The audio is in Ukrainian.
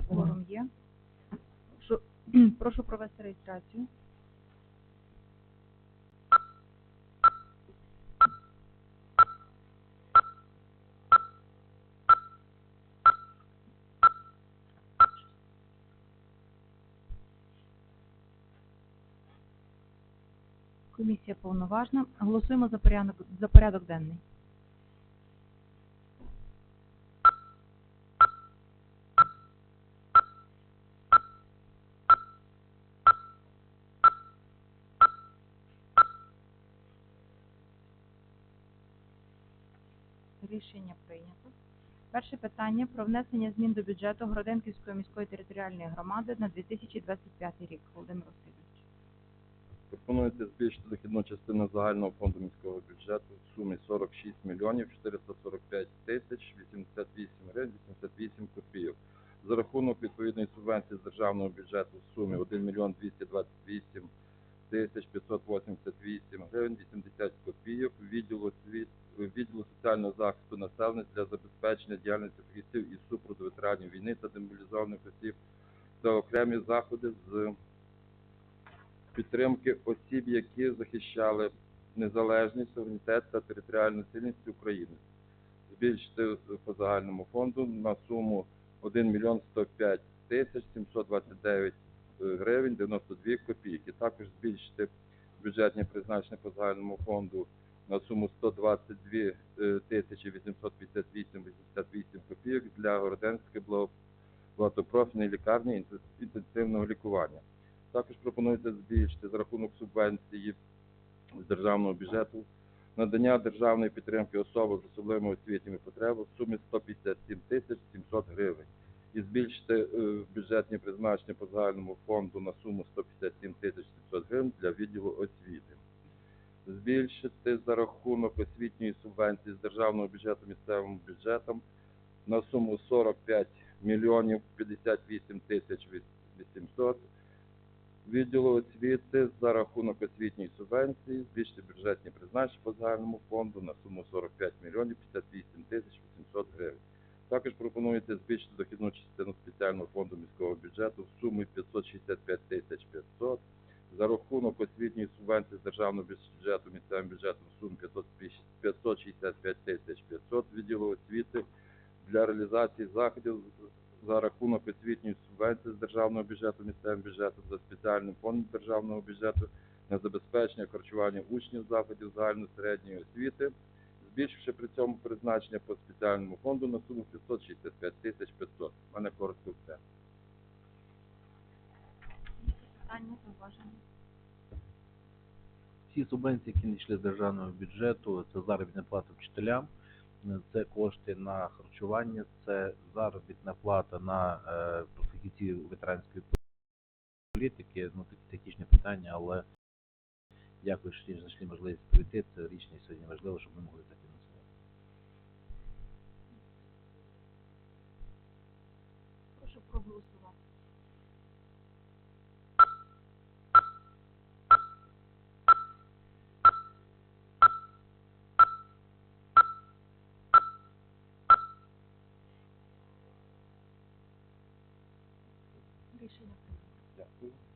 Форум є. Прошу, прошу провести реєстрацію. Комісія повноважна. Голосуємо за порядок, за порядок денний. Рішення прийнято. Перше питання про внесення змін до бюджету Городенківської міської територіальної громади на 2025 рік. Володимир Васильович. Пропонується збільшити дохідну частину загального фонду міського бюджету в сумі 46 мільйонів 445 тисяч 88 гривень 88 копійок. За рахунок відповідної субвенції з державного бюджету в сумі 1 мільйон 228 тисяч 588 населення для забезпечення діяльності фахівців із супроводу ветеранів війни та демобілізованих осіб та окремі заходи з підтримки осіб, які захищали незалежність, суверенітет та територіальну цілісність України. Збільшити по загальному фонду на суму 1 мільйон 105 тисяч 729 гривень 92 копійки. Також збільшити бюджетні призначення по загальному фонду на суму 122 е, тисячі 858 копійок для Городенської багатопрофільної лікарні інтенсивного лікування. Також пропонується збільшити за рахунок субвенції з державного бюджету надання державної підтримки особам з особливими освітніми потребами в сумі 157 тисяч 700 гривень і збільшити е, бюджетні призначення по загальному фонду на суму 157 тисяч 700 гривень для відділу освіти. Збільшити за рахунок освітньої субвенції з державного бюджету місцевим бюджетом на суму 45 мільйонів 58 тисяч 800 відділу освіти за рахунок освітньої субвенції збільшити бюджетні призначення по загальному фонду на суму 45 мільйонів 58 тисяч 800 гривень. Також пропонується збільшити дохідну частину спеціального фонду міського бюджету в сумі 565 тисяч 500 за рахунок освітньої субвенції з державного бюджету місцевим бюджетом 500 565 тисяч 500 відділу освіти для реалізації заходів за рахунок освітньої субвенції з державного бюджету місцевим бюджетом за спеціальним фондом державного бюджету на забезпечення харчування учнів заходів загальної середньої освіти, збільшивши при цьому призначення по спеціальному фонду на суму 565 тисяч 500. У мене коротко все. Питання, зауваження. Всі субвенції, які надійшли з державного бюджету, це заробітна плата вчителям, це кошти на харчування, це заробітна плата на е, ветеранської політики. Ну такі технічні питання, але дякую, що знайшли можливість прийти. Це рішення сьогодні важливо, щоб ми могли фінансувати. Прошу проголосувати. application of the. Yeah.